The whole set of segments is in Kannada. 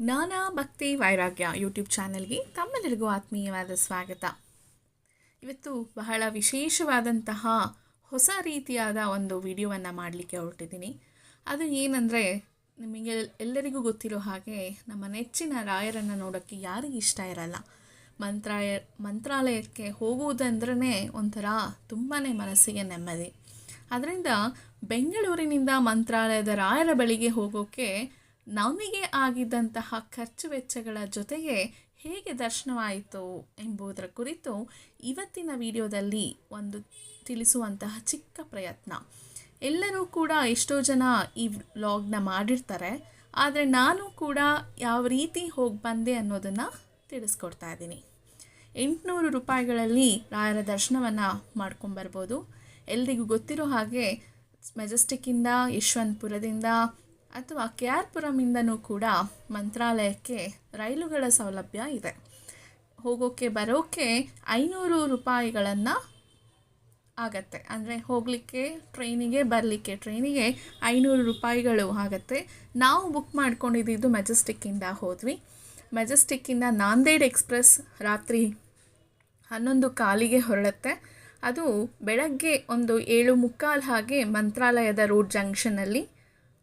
ನಾನಾ ಭಕ್ತಿ ವೈರಾಗ್ಯ ಯೂಟ್ಯೂಬ್ ಚಾನೆಲ್ಗೆ ತಮ್ಮೆಲ್ಲರಿಗೂ ಆತ್ಮೀಯವಾದ ಸ್ವಾಗತ. ಇವತ್ತು ಬಹಳ ವಿಶೇಷವಾದಂತಹ ಹೊಸ ರೀತಿಯಾದ ಒಂದು ವಿಡಿಯೋವನ್ನು ಮಾಡಲಿಕ್ಕೆ ಹೊರಟಿದ್ದೀನಿ. ಅದು ಏನಂದರೆ, ನಿಮಗೆ ಎಲ್ಲರಿಗೂ ಗೊತ್ತಿರೋ ಹಾಗೆ ನಮ್ಮ ನೆಚ್ಚಿನ ರಾಯರನ್ನು ನೋಡೋಕ್ಕೆ ಯಾರಿಗೂ ಇಷ್ಟ ಇರಲ್ಲ. ಮಂತ್ರಾಯ, ಮಂತ್ರಾಲಯಕ್ಕೆ ಹೋಗುವುದಂದ್ರೇ ಒಂಥರ ತುಂಬಾ ಮನಸ್ಸಿಗೆ ನೆಮ್ಮದಿ. ಅದರಿಂದ ಬೆಂಗಳೂರಿನಿಂದ ಮಂತ್ರಾಲಯದ ರಾಯರ ಬಳಿಗೆ ಹೋಗೋಕ್ಕೆ ನಮಗೆ ಆಗಿದ್ದಂತಹ ಖರ್ಚು ವೆಚ್ಚಗಳ ಜೊತೆಗೆ ಹೇಗೆ ದರ್ಶನವಾಯಿತು ಎಂಬುದರ ಕುರಿತು ಇವತ್ತಿನ ವಿಡಿಯೋದಲ್ಲಿ ಒಂದು ತಿಳಿಸುವಂತಹ ಚಿಕ್ಕ ಪ್ರಯತ್ನ. ಎಲ್ಲರೂ ಕೂಡ ಎಷ್ಟೋ ಜನ ಈ ವ್ಲಾಗ್ನ ಮಾಡಿರ್ತಾರೆ, ಆದರೆ ನಾನು ಕೂಡ ಯಾವ ರೀತಿ ಹೋಗಿ ಬಂದೆ ಅನ್ನೋದನ್ನು ತಿಳಿಸ್ಕೊಡ್ತಾ ಇದ್ದೀನಿ. ಎಂಟುನೂರು ರೂಪಾಯಿಗಳಲ್ಲಿ ರಾಯರ ದರ್ಶನವನ್ನು ಮಾಡ್ಕೊಂಬರ್ಬೋದು ಎಲ್ರಿಗೂ ಗೊತ್ತಿರೋ ಹಾಗೆ ಮೆಜೆಸ್ಟಿಕ್ಕಿಂದ ಯಶವಂತಪುರದಿಂದ ಅಥವಾ ಕೆ ಆರ್ ಪುರಮಿಂದನೂ ಕೂಡ ಮಂತ್ರಾಲಯಕ್ಕೆ ರೈಲುಗಳ ಸೌಲಭ್ಯ ಇದೆ. ಹೋಗೋಕ್ಕೆ ಬರೋಕ್ಕೆ ಐನೂರು ರೂಪಾಯಿಗಳನ್ನು ಆಗತ್ತೆ. ಅಂದರೆ ಹೋಗಲಿಕ್ಕೆ ಟ್ರೈನಿಗೆ ಬರಲಿಕ್ಕೆ ಟ್ರೈನಿಗೆ ಐನೂರು ರೂಪಾಯಿಗಳು ಆಗುತ್ತೆ. ನಾವು ಬುಕ್ ಮಾಡ್ಕೊಂಡಿದ್ದು ಮೆಜೆಸ್ಟಿಕ್ಕಿಂದ ಹೋದ್ವಿ. ಮೆಜೆಸ್ಟಿಕ್ಕಿಂದ ನಾಂದೇಡ್ ಎಕ್ಸ್ಪ್ರೆಸ್ ರಾತ್ರಿ ಹನ್ನೊಂದು ಕಾಲಿಗೆ ಹೊರಳುತ್ತೆ. ಅದು ಬೆಳಗ್ಗೆ ಒಂದು ಏಳು ಮುಕ್ಕಾಲು ಹಾಗೆ ಮಂತ್ರಾಲಯದ ರೋಡ್ ಜಂಕ್ಷನಲ್ಲಿ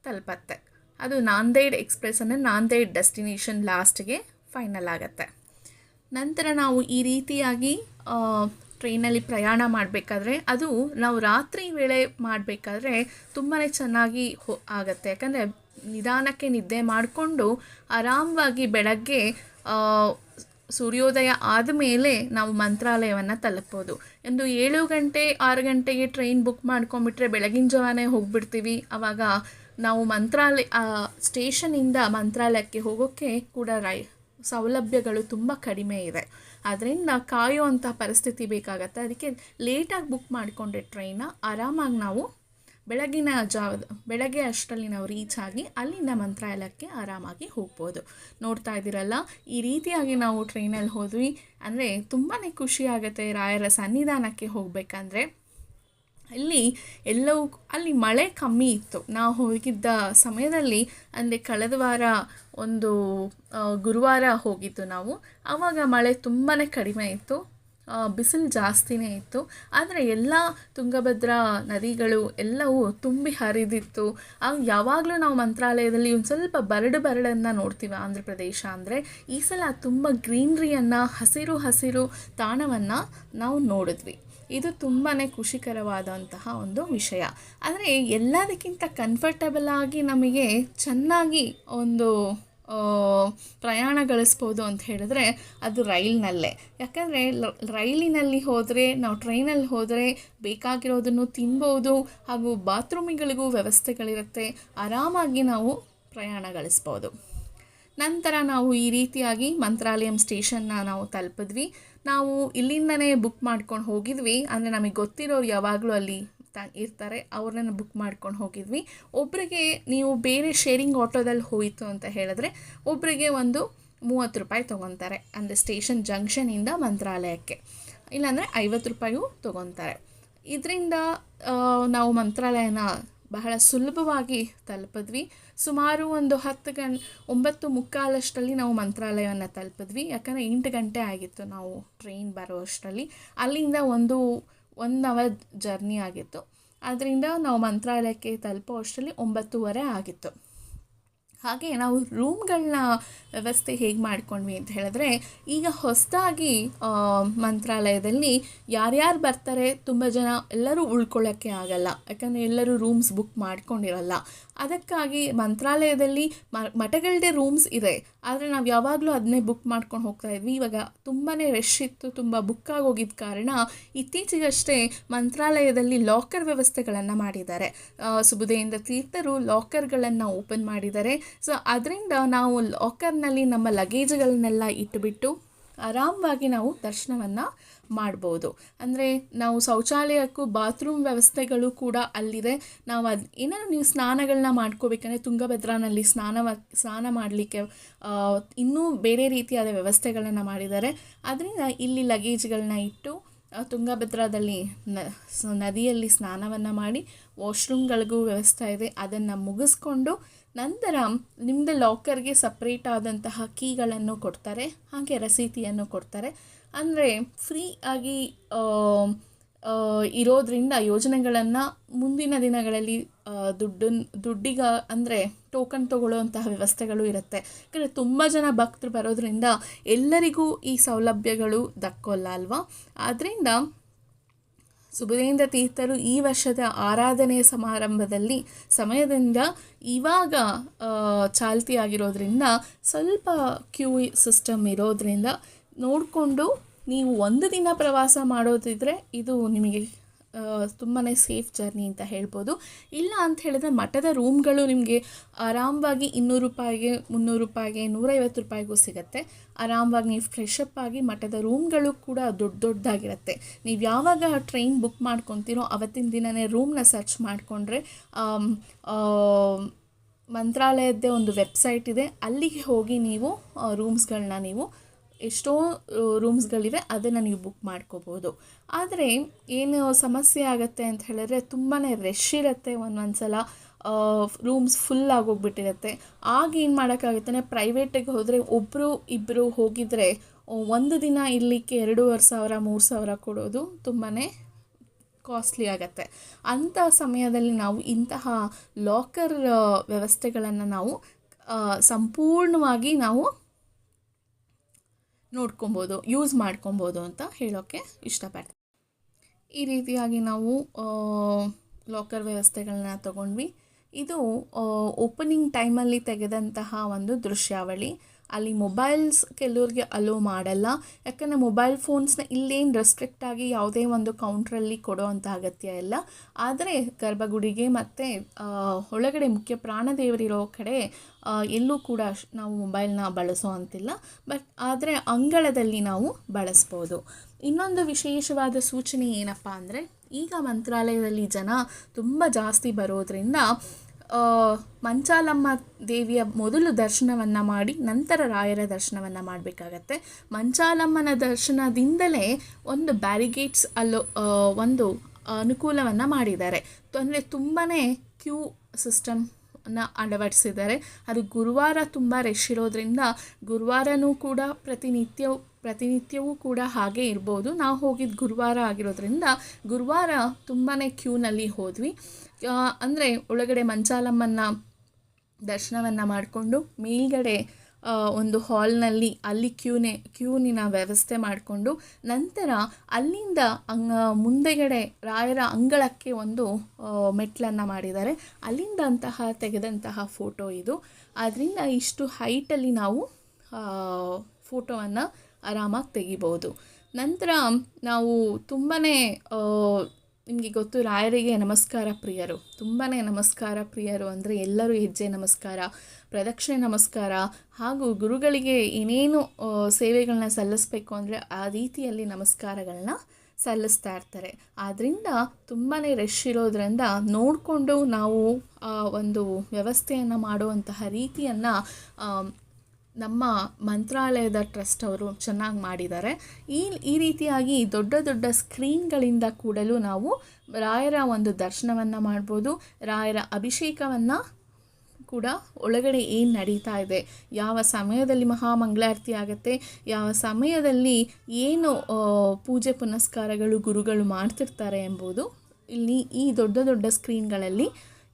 ತಲುಪತ್ತೆ. ಅದು ನಾಂದೇಡ್ ಎಕ್ಸ್ಪ್ರೆಸ್ ಅಂದರೆ ನಾಂದೇಡ್ ಡೆಸ್ಟಿನೇಷನ್ ಲಾಸ್ಟ್ಗೆ ಫೈನಲ್ ಆಗುತ್ತೆ. ನಂತರ ನಾವು ಈ ರೀತಿಯಾಗಿ ಟ್ರೈನಲ್ಲಿ ಪ್ರಯಾಣ ಮಾಡಬೇಕಾದ್ರೆ, ಅದು ನಾವು ರಾತ್ರಿ ವೇಳೆ ಮಾಡಬೇಕಾದ್ರೆ ತುಂಬಾ ಚೆನ್ನಾಗಿ ಹೋ, ಆಗತ್ತೆ. ಯಾಕಂದರೆ ನಿಧಾನಕ್ಕೆ ನಿದ್ದೆ ಮಾಡಿಕೊಂಡು ಆರಾಮವಾಗಿ ಬೆಳಗ್ಗೆ ಸೂರ್ಯೋದಯ ಆದಮೇಲೆ ನಾವು ಮಂತ್ರಾಲಯವನ್ನು ತಲುಪ್ಬೋದು. ಒಂದು ಏಳು ಗಂಟೆ, ಆರು ಗಂಟೆಗೆ ಟ್ರೈನ್ ಬುಕ್ ಮಾಡ್ಕೊಂಬಿಟ್ರೆ ಬೆಳಗಿನ ಜಾವನೇ ಹೋಗ್ಬಿಡ್ತೀವಿ. ಆವಾಗ ನಾವು ಮಂತ್ರಾಲಯ ಸ್ಟೇಷನಿಂದ ಮಂತ್ರಾಲಯಕ್ಕೆ ಹೋಗೋಕ್ಕೆ ಕೂಡ ರೈ, ಸೌಲಭ್ಯಗಳು ತುಂಬ ಕಡಿಮೆ ಇದೆ. ಅದರಿಂದ ಕಾಯುವಂಥ ಪರಿಸ್ಥಿತಿ ಬೇಕಾಗತ್ತೆ. ಅದಕ್ಕೆ ಲೇಟಾಗಿ ಬುಕ್ ಮಾಡಿಕೊಂಡೆ ಟ್ರೈನ, ಆರಾಮಾಗಿ ನಾವು ಬೆಳಗಿನ ಜಾವದ ಬೆಳಗ್ಗೆ ಅಷ್ಟರಲ್ಲಿ ನಾವು ರೀಚ್ ಆಗಿ ಅಲ್ಲಿಂದ ಮಂತ್ರಾಲಯಕ್ಕೆ ಆರಾಮಾಗಿ ಹೋಗ್ಬೋದು. ನೋಡ್ತಾ ಇದ್ದೀರಲ್ಲ, ಈ ರೀತಿಯಾಗಿ ನಾವು ಟ್ರೈನಲ್ಲಿ ಹೋದ್ವಿ. ಅಂದರೆ ತುಂಬಾ ಖುಷಿ ಆಗುತ್ತೆ ರಾಯರ ಸನ್ನಿಧಾನಕ್ಕೆ ಹೋಗಬೇಕಂದ್ರೆ. ಅಲ್ಲಿ ಎಲ್ಲವೂ ಅಲ್ಲಿ ಮಳೆ ಕಮ್ಮಿ ಇತ್ತು. ನಾವು ಹೋಗಿದ್ದ ಸಮಯದಲ್ಲಿ ಅಂದರೆ ಕಳೆದ ವಾರ ಒಂದು ಗುರುವಾರ ಹೋಗಿದ್ದು ನಾವು. ಆವಾಗ ಮಳೆ ತುಂಬಾ ಕಡಿಮೆ ಇತ್ತು. ಬಿಸಿಲು ಜಾಸ್ತಿನೇ ಇತ್ತು. ಆದರೆ ಎಲ್ಲ ತುಂಗಭದ್ರಾ ನದಿಗಳು ಎಲ್ಲವೂ ತುಂಬಿ ಹರಿದಿತ್ತು. ಆಗ ಯಾವಾಗಲೂ ನಾವು ಮಂತ್ರಾಲಯದಲ್ಲಿ ಒಂದು ಸ್ವಲ್ಪ ಬರಡು ಬರಡನ್ನು ನೋಡ್ತೀವಿ ಆಂಧ್ರ ಪ್ರದೇಶ ಅಂದರೆ, ಈ ಸಲ ತುಂಬ ಗ್ರೀನ್ರಿಯನ್ನು, ಹಸಿರು ಹಸಿರು ತಾಣವನ್ನು ನಾವು ನೋಡಿದ್ವಿ. ಇದು ತುಂಬಾ ಖುಷಿಕರವಾದಂತಹ ಒಂದು ವಿಷಯ. ಆದರೆ ಎಲ್ಲದಕ್ಕಿಂತ ಕಂಫರ್ಟಬಲ್ ಆಗಿ ನಮಗೆ ಚೆನ್ನಾಗಿ ಒಂದು ಪ್ರಯಾಣ ಗಳಿಸ್ಬೋದು ಅಂತ ಹೇಳಿದ್ರೆ ಅದು ರೈಲ್ನಲ್ಲೇ. ಯಾಕಂದರೆ ರೈಲಿನಲ್ಲಿ ಹೋದರೆ, ನಾವು ಟ್ರೈನಲ್ಲಿ ಹೋದರೆ ಬೇಕಾಗಿರೋದನ್ನು ತಿನ್ಬೋದು ಹಾಗೂ ಬಾತ್ರೂಮಿಗಳಿಗೂ ವ್ಯವಸ್ಥೆಗಳಿರುತ್ತೆ. ಆರಾಮಾಗಿ ನಾವು ಪ್ರಯಾಣ ಗಳಿಸ್ಬೋದು. ನಂತರ ನಾವು ಈ ರೀತಿಯಾಗಿ ಮಂತ್ರಾಲಯಂ ಸ್ಟೇಷನ್ನ ನಾವು ತಲುಪಿದ್ವಿ. ನಾವು ಇಲ್ಲಿಂದನೇ ಬುಕ್ ಮಾಡ್ಕೊಂಡು ಹೋಗಿದ್ವಿ. ಅಂದರೆ ನಮಗೆ ಗೊತ್ತಿರೋರು ಯಾವಾಗಲೂ ಅಲ್ಲಿ ಇರ್ತಾರೆ. ಅವ್ರನ್ನ ಬುಕ್ ಮಾಡ್ಕೊಂಡು ಹೋಗಿದ್ವಿ. ಒಬ್ಬರಿಗೆ ನೀವು ಬೇರೆ ಶೇರಿಂಗ್ ಆಟೋದಲ್ಲಿ ಹೋಯಿತು ಅಂತ ಹೇಳಿದ್ರೆ ಒಬ್ಬರಿಗೆ ಒಂದು ಮೂವತ್ತು ರೂಪಾಯಿ ತೊಗೊತಾರೆ. ಅಂದರೆ ಸ್ಟೇಷನ್ ಜಂಕ್ಷನಿಂದ ಮಂತ್ರಾಲಯಕ್ಕೆ. ಇಲ್ಲಾಂದರೆ ಐವತ್ತು ರೂಪಾಯಿಯೂ ತೊಗೊತಾರೆ. ಇದರಿಂದ ನಾವು ಮಂತ್ರಾಲಯನ ಬಹಳ ಸುಲಭವಾಗಿ ತಲುಪಿದ್ವಿ. ಸುಮಾರು ಒಂದು ಹತ್ತು ಗಂಟೆ ಒಂಬತ್ತು ಮುಕ್ಕಾಲಷ್ಟರಲ್ಲಿ ನಾವು ಮಂತ್ರಾಲಯವನ್ನು ತಲುಪಿದ್ವಿ. ಯಾಕಂದರೆ ಎಂಟು ಗಂಟೆ ಆಗಿತ್ತು ನಾವು ಟ್ರೈನ್ ಬರೋ ಅಷ್ಟರಲ್ಲಿ ಅಲ್ಲಿಂದ ಒಂದು ಒನ್ ಅವರ್ ಜರ್ನಿ ಆಗಿತ್ತು. ಅದರಿಂದ ನಾವು ಮಂತ್ರಾಲಯಕ್ಕೆ ತಲುಪೋ ಅಷ್ಟರಲ್ಲಿ ಒಂಬತ್ತೂವರೆ ಆಗಿತ್ತು. ಹಾಗೆ ನಾವು ರೂಮ್ಗಳನ್ನ ವ್ಯವಸ್ಥೆ ಹೇಗೆ ಮಾಡ್ಕೊಂಡ್ವಿ ಅಂತ ಹೇಳಿದ್ರೆ, ಈಗ ಹೊಸದಾಗಿ ಮಂತ್ರಾಲಯದಲ್ಲಿ ಯಾರ್ಯಾರು ಬರ್ತಾರೆ ತುಂಬ ಜನ ಎಲ್ಲರೂ ಉಳ್ಕೊಳ್ಳೋಕ್ಕೆ ಆಗಲ್ಲ. ಯಾಕಂದರೆ ಎಲ್ಲರೂ ರೂಮ್ಸ್ ಬುಕ್ ಮಾಡ್ಕೊಂಡಿರಲ್ಲ. ಅದಕ್ಕಾಗಿ ಮಂತ್ರಾಲಯದಲ್ಲಿ ಮಠಗಳದೇ ರೂಮ್ಸ್ ಇದೆ. ಆದರೆ ನಾವು ಯಾವಾಗಲೂ ಅದನ್ನೇ ಬುಕ್ ಮಾಡ್ಕೊಂಡು ಹೋಗ್ತಾ ಇದ್ವಿ. ಇವಾಗ ತುಂಬಾ ರಶ್ ಇತ್ತು, ತುಂಬ ಬುಕ್ ಆಗೋಗಿದ್ದ ಕಾರಣ ಇತ್ತೀಚೆಗಷ್ಟೇ ಮಂತ್ರಾಲಯದಲ್ಲಿ ಲಾಕರ್ ವ್ಯವಸ್ಥೆಗಳನ್ನು ಮಾಡಿದ್ದಾರೆ. ಸುಬುದೆಯಿಂದ ತೀರ್ಥರು ಲಾಕರ್ಗಳನ್ನು ಓಪನ್ ಮಾಡಿದ್ದಾರೆ. ಸೊ ಅದರಿಂದ ನಾವು ಲಾಕರ್ನಲ್ಲಿ ನಮ್ಮ ಲಗೇಜ್ಗಳನ್ನೆಲ್ಲ ಇಟ್ಟುಬಿಟ್ಟು ಆರಾಮವಾಗಿ ನಾವು ದರ್ಶನವನ್ನು ಮಾಡ್ಬೋದು. ಅಂದರೆ ನಾವು ಶೌಚಾಲಯಕ್ಕೂ ಬಾತ್ರೂಮ್ ವ್ಯವಸ್ಥೆಗಳು ಕೂಡ ಅಲ್ಲಿದೆ. ನಾವು ಅದು ಏನಾದ್ರು ನೀವು ಸ್ನಾನಗಳನ್ನ ಮಾಡ್ಕೋಬೇಕಂದ್ರೆ ತುಂಗಭದ್ರಾನಲ್ಲಿ ಸ್ನಾನ ಸ್ನಾನ ಮಾಡಲಿಕ್ಕೆ ಇನ್ನೂ ಬೇರೆ ರೀತಿಯಾದ ವ್ಯವಸ್ಥೆಗಳನ್ನು ಮಾಡಿದ್ದಾರೆ. ಅದರಿಂದ ಇಲ್ಲಿ ಲಗೇಜ್ಗಳನ್ನ ಇಟ್ಟು ತುಂಗಭದ್ರಾದಲ್ಲಿ ನದಿಯಲ್ಲಿ ಸ್ನಾನವನ್ನು ಮಾಡಿ ವಾಶ್ರೂಮ್ಗಳಿಗೂ ವ್ಯವಸ್ಥೆ ಇದೆ. ಅದನ್ನು ಮುಗಿಸ್ಕೊಂಡು ನಂತರ ನಿಮ್ಮದು ಲಾಕರ್ಗೆ ಸಪ್ರೇಟ್ ಆದಂತಹ ಕೀಗಳನ್ನು ಕೊಡ್ತಾರೆ, ಹಾಗೆ ರಸೀತಿಯನ್ನು ಕೊಡ್ತಾರೆ. ಅಂದರೆ ಫ್ರೀ ಆಗಿ ಇರೋದ್ರಿಂದ ಯೋಜನೆಗಳನ್ನು ಮುಂದಿನ ದಿನಗಳಲ್ಲಿ ದುಡ್ಡನ್, ದುಡ್ಡಿಗ, ಅಂದರೆ ಟೋಕನ್ ತಗೊಳ್ಳುವಂತಹ ವ್ಯವಸ್ಥೆಗಳು ಇರುತ್ತೆ. ಯಾಕಂದರೆ ತುಂಬ ಜನ ಭಕ್ತರು ಬರೋದ್ರಿಂದ ಎಲ್ಲರಿಗೂ ಈ ಸೌಲಭ್ಯಗಳು ದಕ್ಕೋಲ್ಲ ಅಲ್ವಾ? ಆದ್ದರಿಂದ ಸುಬುಧೇಂದ್ರ ತೀರ್ಥರು ಈ ವರ್ಷದ ಆರಾಧನೆ ಸಮಾರಂಭದಲ್ಲಿ ಸಮಯದಿಂದ ಇವಾಗ ಚಾಲ್ತಿ ಚಾಲ್ತಿಯಾಗಿರೋದ್ರಿಂದ ಸ್ವಲ್ಪ ಕ್ಯೂ ಸಿಸ್ಟಮ್ ಇರೋದ್ರಿಂದ ನೋಡಿಕೊಂಡು ನೀವು ಒಂದು ದಿನ ಪ್ರವಾಸ ಮಾಡೋದಿದ್ರೆ ಇದು ನಿಮಗೆ ತುಂಬಾ ಸೇಫ್ ಜರ್ನಿ ಅಂತ ಹೇಳ್ಬೋದು. ಇಲ್ಲ ಅಂತ ಹೇಳಿದ್ರೆ ಮಠದ ರೂಮ್ಗಳು ನಿಮಗೆ ಆರಾಮವಾಗಿ ಇನ್ನೂರು ರೂಪಾಯಿಗೆ, ಮುನ್ನೂರು ರೂಪಾಯಿಗೆ, ನೂರೈವತ್ತು ರೂಪಾಯಿಗೂ ಸಿಗುತ್ತೆ. ಆರಾಮವಾಗಿ ನೀವು ಫ್ರೆಶ್ ಅಪ್ ಆಗಿ ಮಠದ ರೂಮ್ಗಳು ಕೂಡ ದೊಡ್ಡ ದೊಡ್ಡದಾಗಿರುತ್ತೆ. ನೀವು ಯಾವಾಗ ಟ್ರೈನ್ ಬುಕ್ ಮಾಡ್ಕೊತೀರೋ ಅವತ್ತಿನ ದಿನವೇ ರೂಮ್ನ ಸರ್ಚ್ ಮಾಡಿಕೊಂಡ್ರೆ ಮಂತ್ರಾಲಯದ್ದೇ ಒಂದು ವೆಬ್ಸೈಟ್ ಇದೆ. ಅಲ್ಲಿಗೆ ಹೋಗಿ ನೀವು ರೂಮ್ಸ್ಗಳನ್ನ ನೀವು ಎಷ್ಟೋ ರೂಮ್ಸ್ಗಳಿವೆ, ಅದನ್ನು ನೀವು ಬುಕ್ ಮಾಡ್ಕೋಬೋದು. ಆದರೆ, ಏನು ಸಮಸ್ಯೆ ಆಗುತ್ತೆ ಅಂತ ಹೇಳಿದ್ರೆ ತುಂಬಾ ರಶ್ ಇರುತ್ತೆ ಒಂದೊಂದು ಸಲ ರೂಮ್ಸ್ ಫುಲ್ ಆಗೋಗ್ಬಿಟ್ಟಿರುತ್ತೆ. ಆಗ ಏನು ಮಾಡೋಕ್ಕಾಗುತ್ತೆ ಪ್ರೈವೇಟಿಗೆ ಹೋದರೆ ಒಬ್ಬರು ಇಬ್ಬರು ಹೋಗಿದರೆ ಒಂದು ದಿನ ಇಲ್ಲಿಕ್ಕೆ ಎರಡೂವರೆ ಸಾವಿರ, ಮೂರು ಸಾವಿರ ಕೊಡೋದು ತುಂಬಾ ಕಾಸ್ಟ್ಲಿ ಆಗುತ್ತೆ. ಅಂಥ ಸಮಯದಲ್ಲಿ ನಾವು ಇಂತಹ ಲಾಕರ್ ವ್ಯವಸ್ಥೆಗಳನ್ನು ನಾವು ಸಂಪೂರ್ಣವಾಗಿ ನಾವು ನೋಡ್ಕೊಬೋದು ಯೂಸ್ ಮಾಡ್ಕೊಬೋದು ಅಂತ ಹೇಳೋಕ್ಕೆ ಇಷ್ಟಪಡ್ತೀನಿ. ಈ ರೀತಿಯಾಗಿ ನಾವು ಲಾಕರ್ ವ್ಯವಸ್ಥೆಗಳನ್ನ ತಗೊಂಡ್ವಿ. ಇದು ಓಪನಿಂಗ್ ಟೈಮಲ್ಲಿ ತೆಗೆದಂತಹ ಒಂದು ದೃಶ್ಯಾವಳಿ. ಅಲ್ಲಿ ಮೊಬೈಲ್ಸ್ ಕೆಲವ್ರಿಗೆ ಅಲೋ ಮಾಡಲ್ಲ. ಯಾಕಂದರೆ ಮೊಬೈಲ್ ಫೋನ್ಸ್ನ ಇಲ್ಲೇನು ರೆಸ್ಟ್ರಿಕ್ಟ್ ಆಗಿ ಯಾವುದೇ ಒಂದು ಕೌಂಟ್ರಲ್ಲಿ ಕೊಡೋ ಅಂಥ ಅಗತ್ಯ ಇಲ್ಲ. ಆದರೆ ಗರ್ಭಗುಡಿಗೆ ಮತ್ತು ಒಳಗಡೆ ಮುಖ್ಯ ಪ್ರಾಣದೇವರಿರೋ ಕಡೆ ಎಲ್ಲೂ ಕೂಡ ನಾವು ಮೊಬೈಲ್ನ ಬಳಸೋ ಅಂತಿಲ್ಲ. ಬಟ್ ಆದರೆ ಅಂಗಳದಲ್ಲಿ ನಾವು ಬಳಸ್ಬೋದು. ಇನ್ನೊಂದು ವಿಶೇಷವಾದ ಸೂಚನೆ ಏನಪ್ಪ ಅಂದರೆ, ಈಗ ಮಂತ್ರಾಲಯದಲ್ಲಿ ಜನ ತುಂಬ ಜಾಸ್ತಿ ಬರೋದ್ರಿಂದ ಮಂಚಾಲಮ್ಮ ದೇವಿಯ ಮೊದಲು ದರ್ಶನವನ್ನು ಮಾಡಿ ನಂತರ ರಾಯರ ದರ್ಶನವನ್ನು ಮಾಡಬೇಕಾಗತ್ತೆ. ಮಂಚಾಲಮ್ಮನ ದರ್ಶನದಿಂದಲೇ ಒಂದು ಬ್ಯಾರಿಗೇಟ್ಸ್ ಅಲ್ಲೋ ಒಂದು ಅನುಕೂಲವನ್ನು ಮಾಡಿದ್ದಾರೆ. ಅಂದರೆ ತುಂಬಾ ಕ್ಯೂ ಸಿಸ್ಟಮ್ನ ಅಳವಡಿಸಿದ್ದಾರೆ. ಅದು ಗುರುವಾರ ತುಂಬ ರಶ್ ಇರೋದ್ರಿಂದ ಗುರುವಾರನೂ ಕೂಡ ಪ್ರತಿನಿತ್ಯ, ಪ್ರತಿನಿತ್ಯವೂ ಕೂಡ ಹಾಗೆ ಇರ್ಬೋದು. ನಾವು ಹೋಗಿದ್ದು ಗುರುವಾರ ಆಗಿರೋದ್ರಿಂದ ಗುರುವಾರ ತುಂಬಾ ಕ್ಯೂನಲ್ಲಿ ಹೋದ್ವಿ. ಅಂದರೆ ಒಳಗಡೆ ಮಂಚಾಲಮ್ಮನ ದರ್ಶನವನ್ನು ಮಾಡಿಕೊಂಡು ಮೇಲ್ಗಡೆ ಒಂದು ಹಾಲ್ನಲ್ಲಿ ಅಲ್ಲಿ ಕ್ಯೂನೆ, ಕ್ಯೂನಿನ ವ್ಯವಸ್ಥೆ ಮಾಡಿಕೊಂಡು ನಂತರ ಅಲ್ಲಿಂದ ಅಂಗ, ಮುಂದೆಗಡೆ ರಾಯರ ಅಂಗಳಕ್ಕೆ ಒಂದು ಮೆಟ್ಲನ್ನು ಮಾಡಿದ್ದಾರೆ. ಅಲ್ಲಿಂದ ಅಂತಹ ತೆಗೆದಂತಹ ಫೋಟೋ ಇದು. ಅದರಿಂದ ಇಷ್ಟು ಹೈಟಲ್ಲಿ ನಾವು ಫೋಟೋವನ್ನು ಆರಾಮಾಗಿ ತೆಗಿಬೋದು. ನಂತರ ನಾವು ತುಂಬಾ ನಿಮಗೆ ಗೊತ್ತು ರಾಯರಿಗೆ ನಮಸ್ಕಾರ ಪ್ರಿಯರು. ತುಂಬಾ ನಮಸ್ಕಾರ ಪ್ರಿಯರು ಅಂದರೆ ಎಲ್ಲರೂ ಹೆಜ್ಜೆ ನಮಸ್ಕಾರ, ಪ್ರದಕ್ಷಿಣೆ ನಮಸ್ಕಾರ ಹಾಗೂ ಗುರುಗಳಿಗೆ ಏನೇನು ಸೇವೆಗಳನ್ನ ಸಲ್ಲಿಸಬೇಕು ಅಂದರೆ ಆ ರೀತಿಯಲ್ಲಿ ನಮಸ್ಕಾರಗಳನ್ನ ಸಲ್ಲಿಸ್ತಾ ಇರ್ತಾರೆ. ಆದ್ದರಿಂದ ತುಂಬಾ ರಶ್ ಇರೋದ್ರಿಂದ ನೋಡಿಕೊಂಡು ನಾವು ಒಂದು ವ್ಯವಸ್ಥೆಯನ್ನು ಮಾಡುವಂತಹ ರೀತಿಯನ್ನು ನಮ್ಮ ಮಂತ್ರಾಲಯದ ಟ್ರಸ್ಟ್ ಅವರು ಚೆನ್ನಾಗಿ ಮಾಡಿದ್ದಾರೆ. ಈ ಈ ರೀತಿಯಾಗಿ ದೊಡ್ಡ ದೊಡ್ಡ ಸ್ಕ್ರೀನ್ಗಳಿಂದ ಕೂಡಲು ನಾವು ರಾಯರ ಒಂದು ದರ್ಶನವನ್ನು ಮಾಡ್ಬೋದು. ರಾಯರ ಅಭಿಷೇಕವನ್ನು ಕೂಡ ಒಳಗಡೆ ಏನು ನಡೀತಾ ಇದೆ? ಯಾವ ಸಮಯದಲ್ಲಿ ಮಹಾಮಂಗಳಾರತಿ ಆಗುತ್ತೆ? ಯಾವ ಸಮಯದಲ್ಲಿ ಏನು ಪೂಜೆ ಪುನಸ್ಕಾರಗಳು ಗುರುಗಳು ಮಾಡ್ತಿರ್ತಾರೆ ಎಂಬುದು ಇಲ್ಲಿ ಈ ದೊಡ್ಡ ದೊಡ್ಡ ಸ್ಕ್ರೀನ್ಗಳಲ್ಲಿ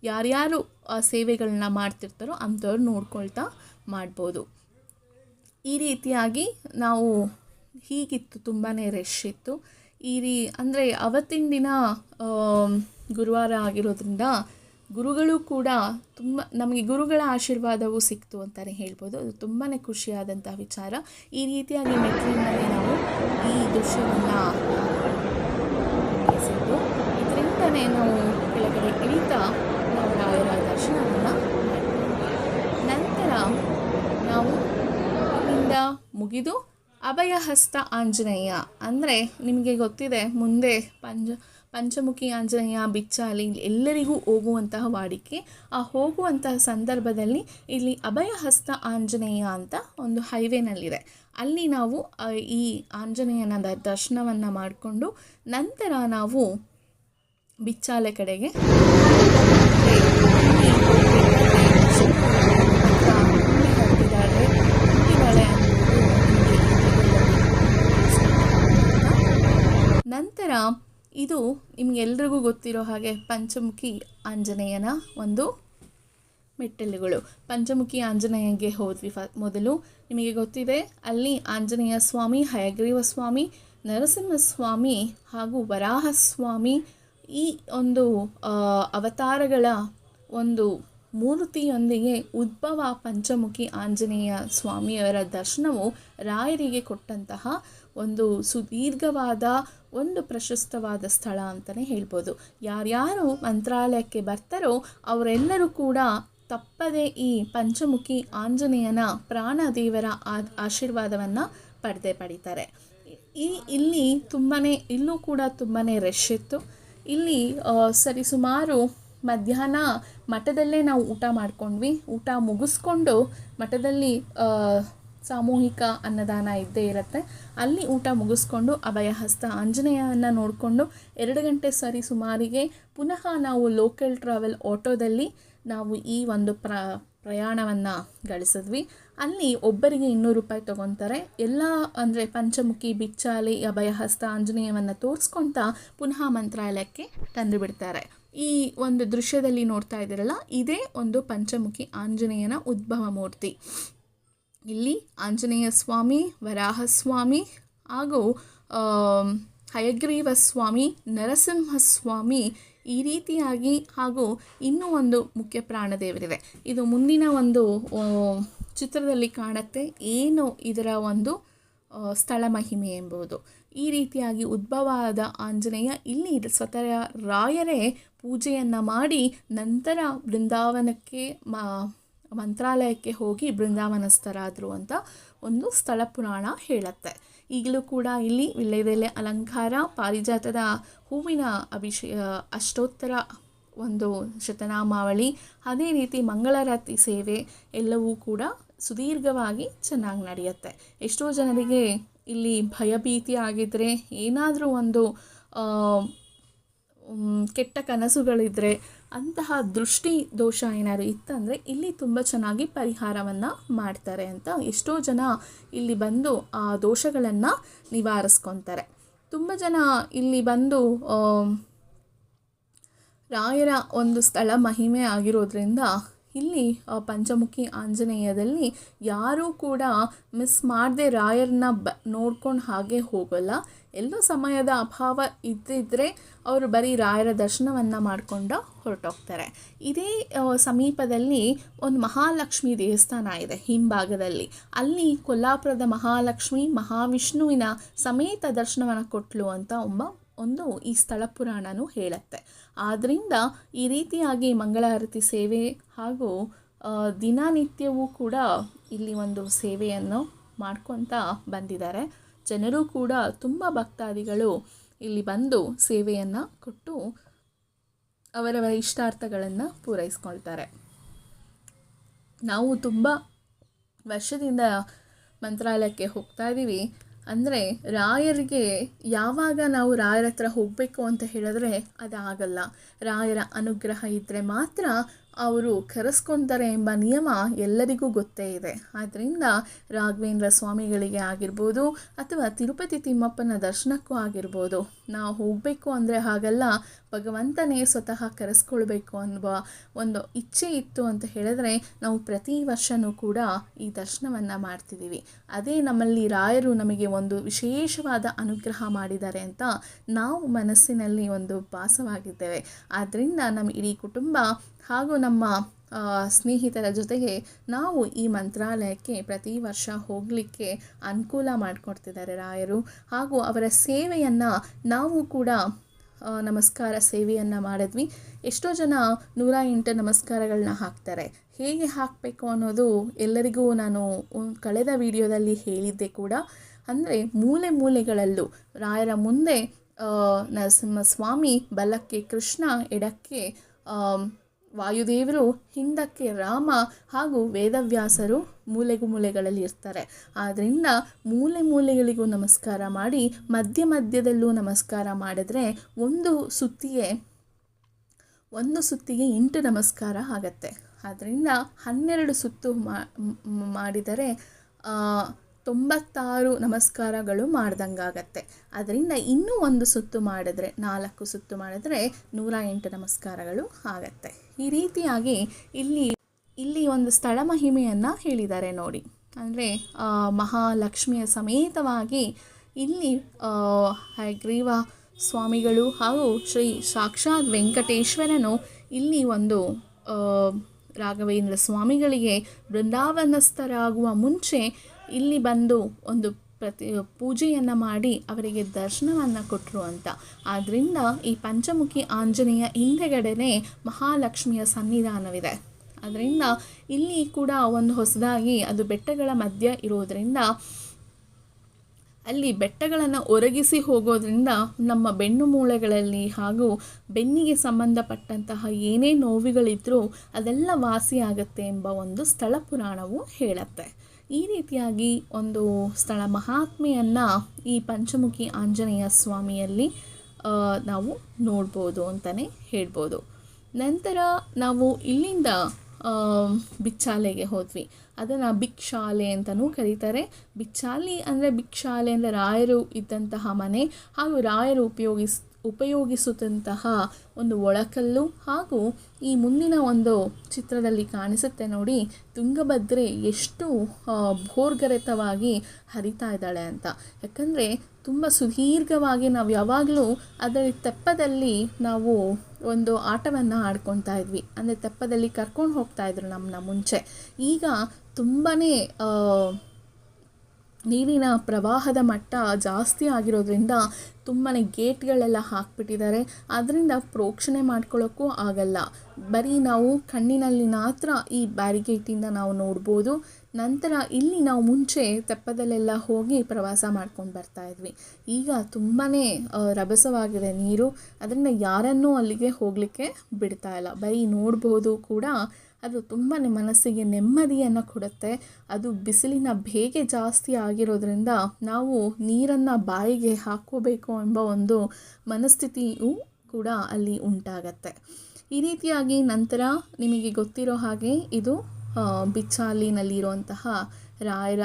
ಯಾರ್ಯಾರು ಆ ಸೇವೆಗಳನ್ನ ಮಾಡ್ತಿರ್ತಾರೋ ಅಂಥವ್ರು ನೋಡ್ಕೊಳ್ತಾ ಮಾಡ್ಬೋದು. ಈ ರೀತಿಯಾಗಿ ನಾವು ಹೀಗಿತ್ತು ತುಂಬಾ ರಶ್ ಇತ್ತು. ಈ ರೀ, ಅಂದರೆ ಅವತ್ತಿನ ದಿನ ಗುರುವಾರ ಆಗಿರೋದ್ರಿಂದ ಗುರುಗಳು ಕೂಡ ತುಂಬ, ನಮಗೆ ಗುರುಗಳ ಆಶೀರ್ವಾದವೂ ಸಿಕ್ತು ಅಂತಲೇ ಹೇಳ್ಬೋದು. ಅದು ತುಂಬಾ ಖುಷಿಯಾದಂಥ ವಿಚಾರ. ಈ ರೀತಿಯಾಗಿ ಮೆಟ್ಲಿನಲ್ಲಿ ನಾವು ಈ ದೃಶ್ಯವನ್ನು ಇದರಿಂದನೇ ನಾವು ಕೆಳಗಡೆ ಇಳಿತಾ ನಾವು ದರ್ಶನವನ್ನು ನಂತರ ನಾವು ಮುಗಿದು ಅಭಯಹಸ್ತ ಆಂಜನೇಯ. ಅಂದರೆ ನಿಮಗೆ ಗೊತ್ತಿದೆ, ಮುಂದೆ ಪಂಚ, ಪಂಚಮುಖಿ ಆಂಜನೇಯ, ಬಿಚ್ಚಾಲಿ, ಎಲ್ಲರಿಗೂ ಹೋಗುವಂತಹ ವಾಡಿಕೆ. ಆ ಹೋಗುವಂತಹ ಸಂದರ್ಭದಲ್ಲಿ ಇಲ್ಲಿ ಅಭಯಹಸ್ತ ಆಂಜನೇಯ ಅಂತ ಒಂದು ಹೈವೇನಲ್ಲಿದೆ ಅಲ್ಲಿ ನಾವು ಈ ಆಂಜನೇಯನ ದರ್ಶನವನ್ನು ಮಾಡಿಕೊಂಡು ನಂತರ ನಾವು ಬಿಚ್ಚಾಲೆ ಕಡೆಗೆ ಇಲ್ಲಿ ಇದು ನಿಮಗೆಲ್ರಿಗೂ ಗೊತ್ತಿರೋ ಹಾಗೆ ಪಂಚಮುಖಿ ಆಂಜನೇಯನ ಒಂದು ಮೆಟ್ಟಿಲುಗಳು. ಪಂಚಮುಖಿ ಆಂಜನೇಯಗೆ ಹೋದ್ವಿ ಮೊದಲು. ನಿಮಗೆ ಗೊತ್ತಿದೆ, ಅಲ್ಲಿ ಆಂಜನೇಯ ಸ್ವಾಮಿ, ಹಯಗ್ರೀವ ಸ್ವಾಮಿ, ನರಸಿಂಹಸ್ವಾಮಿ ಹಾಗೂ ವರಾಹ ಸ್ವಾಮಿ ಈ ಒಂದು ಅವತಾರಗಳ ಒಂದು ಮೂರ್ತಿಯೊಂದಿಗೆ ಉದ್ಭವ ಪಂಚಮುಖಿ ಆಂಜನೇಯ ಸ್ವಾಮಿಯವರ ದರ್ಶನವು ರಾಯರಿಗೆ ಕೊಟ್ಟಂತಹ ಒಂದು ಸುದೀರ್ಘವಾದ ಒಂದು ಪ್ರಶಸ್ತವಾದ ಸ್ಥಳ ಅಂತಲೇ ಹೇಳ್ಬೋದು. ಯಾರ್ಯಾರು ಮಂತ್ರಾಲಯಕ್ಕೆ ಬರ್ತಾರೋ ಅವರೆಲ್ಲರೂ ಕೂಡ ತಪ್ಪದೇ ಈ ಪಂಚಮುಖಿ ಆಂಜನೇಯನ ಪ್ರಾಣದೇವರ ದೇವರ ಆಶೀರ್ವಾದವನ್ನು ಪಡೆದೇ ಪಡಿತಾರೆ. ಈ, ಇಲ್ಲಿ ತುಂಬಾ ಇಲ್ಲೂ ಕೂಡ ತುಂಬಾ ರಶ್ ಇತ್ತು. ಇಲ್ಲಿ ಸರಿಸುಮಾರು ಮಧ್ಯಾಹ್ನ ಮಠದಲ್ಲೇ ನಾವು ಊಟ ಮಾಡ್ಕೊಂಡ್ವಿ. ಊಟ ಮುಗಿಸ್ಕೊಂಡು ಮಠದಲ್ಲಿ ಸಾಮೂಹಿಕ ಅನ್ನದಾನ ಇದ್ದೇ ಇರುತ್ತೆ. ಅಲ್ಲಿ ಊಟ ಮುಗಿಸ್ಕೊಂಡು ಅಭಯಹಸ್ತ ಆಂಜನೇಯವನ್ನು ನೋಡಿಕೊಂಡು ಎರಡು ಗಂಟೆ ಸರಿ ಸುಮಾರಿಗೆ ಪುನಃ ನಾವು ಲೋಕಲ್ ಟ್ರಾವೆಲ್ ಆಟೋದಲ್ಲಿ ನಾವು ಈ ಒಂದು ಪ್ರ, ಪ್ರಯಾಣವನ್ನು ಗಳಿಸಿದ್ವಿ. ಅಲ್ಲಿ ಒಬ್ಬರಿಗೆ ಇನ್ನೂರು ರೂಪಾಯಿ ತೊಗೊತಾರೆ. ಎಲ್ಲ ಅಂದರೆ ಪಂಚಮುಖಿ, ಬಿಚ್ಚಾಲಿ, ಅಭಯಹಸ್ತ, ಆಂಜನೇಯವನ್ನು ತೋರಿಸ್ಕೊತಾ ಪುನಃ ಮಂತ್ರಾಲಯಕ್ಕೆ ತಂದು ಬಿಡ್ತಾರೆ ಈ ಒಂದು ದೃಶ್ಯದಲ್ಲಿ ನೋಡ್ತಾ ಇದ್ದೀರಲ್ಲ, ಇದೇ ಒಂದು ಪಂಚಮುಖಿ ಆಂಜನೇಯನ ಉದ್ಭವ ಮೂರ್ತಿ. ಇಲ್ಲಿ ಆಂಜನೇಯ ಸ್ವಾಮಿ, ವರಾಹಸ್ವಾಮಿ ಹಾಗೂ ಹಯಗ್ರೀವ ಸ್ವಾಮಿ ನರಸಿಂಹಸ್ವಾಮಿ ಈ ರೀತಿಯಾಗಿ ಹಾಗೂ ಇನ್ನೂ ಒಂದು ಮುಖ್ಯ ಪ್ರಾಣದೇವರಿದೆ ಇದು ಮುಂದಿನ ಒಂದು ಚಿತ್ರದಲ್ಲಿ ಕಾಣುತ್ತೆ ಏನು ಇದರ ಒಂದು ಸ್ಥಳ ಮಹಿಮೆ ಎಂಬುದು ಈ ರೀತಿಯಾಗಿ ಉದ್ಭವ ಆದ ಆಂಜನೇಯ ಇಲ್ಲಿ ಸ್ವತಃ ರಾಯರೇ ಪೂಜೆಯನ್ನು ಮಾಡಿ ನಂತರ ಬೃಂದಾವನಕ್ಕೆ ಮಾ ಮಂತ್ರಾಲಯಕ್ಕೆ ಹೋಗಿ ಬೃಂದಾವನಸ್ಥರಾದರು ಅಂತ ಒಂದು ಸ್ಥಳ ಪುರಾಣ ಹೇಳುತ್ತೆ. ಈಗಲೂ ಕೂಡ ಇಲ್ಲಿ ವಿಳ್ಯದೆಲೆ ಅಲಂಕಾರ, ಪಾರಿಜಾತದ ಹೂವಿನ ಅಭಿಷೇ ಅಷ್ಟೋತ್ತರ ಒಂದು ಶತನಾಮಾವಳಿ, ಅದೇ ರೀತಿ ಮಂಗಳಾರತಿ ಸೇವೆ ಎಲ್ಲವೂ ಕೂಡ ಸುದೀರ್ಘವಾಗಿ ಚೆನ್ನಾಗಿ ನಡೆಯುತ್ತೆ. ಎಷ್ಟೋ ಜನರಿಗೆ ಇಲ್ಲಿ ಭಯಭೀತಿ ಆಗಿದ್ದರೆ ಏನಾದರೂ ಒಂದು ಕೆಟ್ಟ ಕನಸುಗಳಿದ್ದರೆ ಅಂತಹ ದೃಷ್ಟಿ ದೋಷ ಏನಾದ್ರು ಇತ್ತಂದರೆ ಇಲ್ಲಿ ತುಂಬ ಚೆನ್ನಾಗಿ ಪರಿಹಾರವನ್ನು ಮಾಡ್ತಾರೆ ಅಂತ ಎಷ್ಟೋ ಜನ ಇಲ್ಲಿ ಬಂದು ಆ ದೋಷಗಳನ್ನು ನಿವಾರಿಸ್ಕೊತಾರೆ. ತುಂಬ ಜನ ಇಲ್ಲಿ ಬಂದು ರಾಯರ ಒಂದು ಸ್ಥಳ ಮಹಿಮೆ ಆಗಿರೋದ್ರಿಂದ ಇಲ್ಲಿ ಪಂಚಮುಖಿ ಆಂಜನೇಯದಲ್ಲಿ ಯಾರೂ ಕೂಡ ಮಿಸ್ ಮಾಡದೆ ರಾಯರನ್ನ ಬ, ನೋಡ್ಕೊಂಡು ಹಾಗೆ ಹೋಗಲ್ಲ. ಎಲ್ಲೋ ಸಮಯದ ಅಭಾವ ಇದ್ದಿದ್ದರೆ ಅವರು ಬರೀ ರಾಯರ ದರ್ಶನವನ್ನು ಮಾಡಿಕೊಂಡು ಹೊರಟೋಗ್ತಾರೆ. ಇದೇ ಸಮೀಪದಲ್ಲಿ ಒಂದು ಮಹಾಲಕ್ಷ್ಮಿ ದೇವಸ್ಥಾನ ಇದೆ ಹಿಂಭಾಗದಲ್ಲಿ. ಅಲ್ಲಿ ಕೊಲ್ಲಾಪುರದ ಮಹಾಲಕ್ಷ್ಮಿ, ಮಹಾವಿಷ್ಣುವಿನ ಸಮೇತ ದರ್ಶನವನ್ನು ಕೊಟ್ಲು ಅಂತ ಒಬ್ಬ, ಒಂದು ಈ ಸ್ಥಳ ಪುರಾಣನೂ ಹೇಳುತ್ತೆ. ಆದ್ದರಿಂದ ಈ ರೀತಿಯಾಗಿ ಮಂಗಳಾರತಿ ಸೇವೆ ಹಾಗೂ ದಿನನಿತ್ಯವೂ ಕೂಡ ಇಲ್ಲಿ ಒಂದು ಸೇವೆಯನ್ನು ಮಾಡ್ಕೊತಾ ಬಂದಿದ್ದಾರೆ. ಜನರು ಕೂಡ ತುಂಬ ಭಕ್ತಾದಿಗಳು ಇಲ್ಲಿ ಬಂದು ಸೇವೆಯನ್ನು ಕೊಟ್ಟು ಅವರವರ ಇಷ್ಟಾರ್ಥಗಳನ್ನು ಪೂರೈಸ್ಕೊಳ್ತಾರೆ. ನಾವು ತುಂಬ ವರ್ಷದಿಂದ ಮಂತ್ರಾಲಯಕ್ಕೆ ಹೋಗ್ತಾ ಇದ್ದೀವಿ ಅಂದರೆ ರಾಯರಿಗೆ ಯಾವಾಗ ನಾವು ರಾಯರ ಹತ್ರ ಹೋಗಬೇಕು ಅಂತ ಹೇಳಿದ್ರೆ ಅದಾಗಲ್ಲ. ರಾಯರ ಅನುಗ್ರಹ ಇದ್ದರೆ ಮಾತ್ರ ಅವರು ಕರೆಸ್ಕೊಳ್ತಾರೆ ಎಂಬ ನಿಯಮ ಎಲ್ಲರಿಗೂ ಗೊತ್ತೇ ಇದೆ. ಆದ್ದರಿಂದ ರಾಘವೇಂದ್ರ ಸ್ವಾಮಿಗಳಿಗೆ ಆಗಿರ್ಬೋದು ಅಥವಾ ತಿರುಪತಿ ತಿಮ್ಮಪ್ಪನ ದರ್ಶನಕ್ಕೂ ಆಗಿರ್ಬೋದು. ನಾವು ಹೋಗಬೇಕು ಅಂದರೆ ಹಾಗಲ್ಲ, ಭಗವಂತನೇ ಸ್ವತಃ ಕರೆಸ್ಕೊಳ್ಬೇಕು ಅನ್ನುವ ಒಂದು ಇಚ್ಛೆ ಇತ್ತು ಅಂತ ಹೇಳಿದ್ರೆ ನಾವು ಪ್ರತಿ ವರ್ಷವೂ ಕೂಡ ಈ ದರ್ಶನವನ್ನು ಮಾಡ್ತಿದ್ದೀವಿ. ಅದೇ ನಮ್ಮಲ್ಲಿ ರಾಯರು ನಮಗೆ ಒಂದು ವಿಶೇಷವಾದ ಅನುಗ್ರಹ ಮಾಡಿದ್ದಾರೆ ಅಂತ ನಾವು ಮನಸ್ಸಿನಲ್ಲಿ ಒಂದು ಭಾಸವಾಗಿದ್ದೇವೆ. ಆದ್ದರಿಂದ ನಮ್ಮ ಇಡೀ ಕುಟುಂಬ ಹಾಗೂ ನಮ್ಮ ಸ್ನೇಹಿತರ ಜೊತೆಗೆ ನಾವು ಈ ಮಂತ್ರಾಲಯಕ್ಕೆ ಪ್ರತಿ ವರ್ಷ ಹೋಗಲಿಕ್ಕೆ ಅನುಕೂಲ ಮಾಡಿಕೊಡ್ತಿದ್ದಾರೆ ರಾಯರು. ಹಾಗೂ ಅವರ ಸೇವೆಯನ್ನು ನಾವು ಕೂಡ ನಮಸ್ಕಾರ ಸೇವೆಯನ್ನು ಮಾಡಿದ್ವಿ. ಎಷ್ಟೋ ಜನ ನೂರ ಎಂಟು ನಮಸ್ಕಾರಗಳನ್ನ ಹಾಕ್ತಾರೆ. ಹೇಗೆ ಹಾಕಬೇಕು ಅನ್ನೋದು ಎಲ್ಲರಿಗೂ ನಾನು ಕಳೆದ ವಿಡಿಯೋದಲ್ಲಿ ಹೇಳಿದ್ದೆ ಕೂಡ. ಅಂದರೆ ಮೂಲೆ ಮೂಲೆಗಳಲ್ಲೂ ರಾಯರ ಮುಂದೆ ನರಸಿಂಹ ನರಸಿಂಹಸ್ವಾಮಿ ಬಲಕ್ಕೆ, ಕೃಷ್ಣ ಎಡಕ್ಕೆ ವಾಯುದೇವರು ಹಿಂದಕ್ಕೆ ರಾಮ ಹಾಗೂ ವೇದವ್ಯಾಸರು ಮೂಲೆಗೂ ಮೂಲೆಗಳಲ್ಲಿ ಇರ್ತಾರೆ. ಆದ್ದರಿಂದ ಮೂಲೆ ಮೂಲೆಗಳಿಗೂ ನಮಸ್ಕಾರ ಮಾಡಿ, ಮಧ್ಯ ಮಧ್ಯದಲ್ಲೂ ನಮಸ್ಕಾರ ಮಾಡಿದ್ರೆ ಒಂದು ಸುತ್ತಿಗೆ ಒಂದು ಸುತ್ತಿಗೆ ಎಂಟು ನಮಸ್ಕಾರ ಆಗತ್ತೆ. ಆದ್ದರಿಂದ ಹನ್ನೆರಡು ಸುತ್ತು ಮಾಡಿದರೆ ತೊಂಬತ್ತಾರು ನಮಸ್ಕಾರಗಳು ಮಾಡ್ದಂಗಾಗತ್ತೆ. ಅದರಿಂದ ಇನ್ನೂ ಒಂದು ಸುತ್ತು ಮಾಡಿದ್ರೆ, ನಾಲ್ಕು ಸುತ್ತು ಮಾಡಿದ್ರೆ ನೂರ ಎಂಟು ನಮಸ್ಕಾರಗಳು ಆಗತ್ತೆ. ಈ ರೀತಿಯಾಗಿ ಇಲ್ಲಿ ಇಲ್ಲಿ ಒಂದು ಸ್ಥಳ ಮಹಿಮೆಯನ್ನು ಹೇಳಿದ್ದಾರೆ ನೋಡಿ. ಅಂದರೆ ಮಹಾಲಕ್ಷ್ಮಿಯ ಸಮೇತವಾಗಿ ಇಲ್ಲಿ ಹೈಗ್ರೀವ ಸ್ವಾಮಿಗಳು ಹಾಗೂ ಶ್ರೀ ಸಾಕ್ಷಾತ್ ವೆಂಕಟೇಶ್ವರನು ಇಲ್ಲಿ ಒಂದು ರಾಘವೇಂದ್ರ ಸ್ವಾಮಿಗಳಿಗೆ ಬೃಂದಾವನಸ್ಥರಾಗುವ ಮುಂಚೆ ಇಲ್ಲಿ ಬಂದು ಒಂದು ಪ್ರತಿ ಪೂಜೆಯನ್ನು ಮಾಡಿ ಅವರಿಗೆ ದರ್ಶನವನ್ನು ಕೊಟ್ಟರು ಅಂತ. ಆದ್ದರಿಂದ ಈ ಪಂಚಮುಖಿ ಆಂಜನೇಯ ಹಿಂದೆಗಡೆನೆ ಮಹಾಲಕ್ಷ್ಮಿಯ ಸನ್ನಿಧಾನವಿದೆ. ಅದರಿಂದ ಇಲ್ಲಿ ಕೂಡ ಒಂದು ಹೊಸದಾಗಿ ಅದು ಬೆಟ್ಟಗಳ ಮಧ್ಯ ಇರೋದರಿಂದ ಅಲ್ಲಿ ಬೆಟ್ಟಗಳನ್ನು ಒರಗಿಸಿ ಹೋಗೋದ್ರಿಂದ ನಮ್ಮ ಬೆನ್ನು ಮೂಳೆಗಳಲ್ಲಿ ಹಾಗೂ ಬೆನ್ನಿಗೆ ಸಂಬಂಧಪಟ್ಟಂತಹ ಏನೇ ನೋವುಗಳಿದ್ರೂ ಅದೆಲ್ಲ ವಾಸಿಯಾಗತ್ತೆ ಎಂಬ ಒಂದು ಸ್ಥಳ ಪುರಾಣವು ಹೇಳುತ್ತೆ. ಈ ರೀತಿಯಾಗಿ ಒಂದು ಸ್ಥಳ ಮಹಾತ್ಮೆಯನ್ನು ಈ ಪಂಚಮುಖಿ ಆಂಜನೇಯ ಸ್ವಾಮಿಯಲ್ಲಿ ನಾವು ನೋಡ್ಬೋದು ಅಂತಲೇ ಹೇಳ್ಬೋದು. ನಂತರ ನಾವು ಇಲ್ಲಿಂದ ಬಿಚ್ಚಾಲೆಗೆ ಹೋದ್ವಿ. ಅದನ್ನು ಬಿಕ್ಷಾಲೆ ಅಂತಲೂ ಕರೀತಾರೆ. ಬಿಚ್ಚಾಲಿ ಅಂದರೆ ಬಿಕ್ಷಾಲೆ ಅಂದರೆ ರಾಯರು ಇದ್ದಂತಹ ಮನೆ. ಹಾಗೂ ರಾಯರು ಉಪಯೋಗಿಸ್ ಉಪಯೋಗಿಸುತ್ತಂತಹ ಒಂದು ಒಳಕಲ್ಲು ಹಾಗೂ ಈ ಮುಂದಿನ ಒಂದು ಚಿತ್ರದಲ್ಲಿ ಕಾಣಿಸುತ್ತೆ ನೋಡಿ, ತುಂಗಭದ್ರೆ ಎಷ್ಟು ಭೋರ್ಗರೆತವಾಗಿ ಹರಿತಾ ಇದ್ದಾಳೆ ಅಂತ. ಯಾಕಂದರೆ ತುಂಬ ಸುದೀರ್ಘವಾಗಿ ನಾವು ಯಾವಾಗಲೂ ಅದರ ತೆಪ್ಪದಲ್ಲಿ ನಾವು ಒಂದು ಆಟವನ್ನು ಆಡ್ಕೊತಾ ಇದ್ವಿ. ಅಂದರೆ ತೆಪ್ಪದಲ್ಲಿ ಕರ್ಕೊಂಡು ಹೋಗ್ತಾ ಇದ್ರು ನಮ್ಮನ್ನ ಮುಂಚೆ. ಈಗ ತುಂಬಾ ನೀರಿನ ಪ್ರವಾಹದ ಮಟ್ಟ ಜಾಸ್ತಿ ಆಗಿರೋದ್ರಿಂದ ತುಂಬಾ ಗೇಟ್ಗಳೆಲ್ಲ ಹಾಕ್ಬಿಟ್ಟಿದ್ದಾರೆ. ಅದರಿಂದ ಪ್ರೋಕ್ಷಣೆ ಮಾಡ್ಕೊಳ್ಳೋಕ್ಕೂ ಆಗಲ್ಲ. ಬರೀ ನಾವು ಕಣ್ಣಿನಲ್ಲಿ ಮಾತ್ರ ಈ ಬ್ಯಾರಿಗೇಟಿಂದ ನಾವು ನೋಡ್ಬೋದು. ನಂತರ ಇಲ್ಲಿ ನಾವು ಮುಂಚೆ ತೆಪ್ಪದಲ್ಲೆಲ್ಲ ಹೋಗಿ ಪ್ರವಾಸ ಮಾಡ್ಕೊಂಡು ಬರ್ತಾ ಇದ್ವಿ. ಈಗ ತುಂಬಾ ರಭಸವಾಗಿದೆ ನೀರು. ಅದರಿಂದ ಯಾರನ್ನೂ ಅಲ್ಲಿಗೆ ಹೋಗಲಿಕ್ಕೆ ಬಿಡ್ತಾ ಇಲ್ಲ. ಬರೀ ನೋಡ್ಬೋದು ಕೂಡ ಅದು ತುಂಬಾ ಮನಸ್ಸಿಗೆ ನೆಮ್ಮದಿಯನ್ನು ಕೊಡುತ್ತೆ. ಅದು ಬಿಸಿಲಿನ ಬೇಗೆ ಜಾಸ್ತಿ ಆಗಿರೋದ್ರಿಂದ ನಾವು ನೀರನ್ನು ಬಾಯಿಗೆ ಹಾಕೋಬೇಕು ಎಂಬ ಒಂದು ಮನಸ್ಥಿತಿಯು ಕೂಡ ಅಲ್ಲಿ ಉಂಟಾಗತ್ತೆ. ಈ ರೀತಿಯಾಗಿ ನಂತರ ನಿಮಗೆ ಗೊತ್ತಿರೋ ಹಾಗೆ ಇದು ಬಿಚ್ಚಾಲಿನಲ್ಲಿರುವಂತಹ ರಾಯರ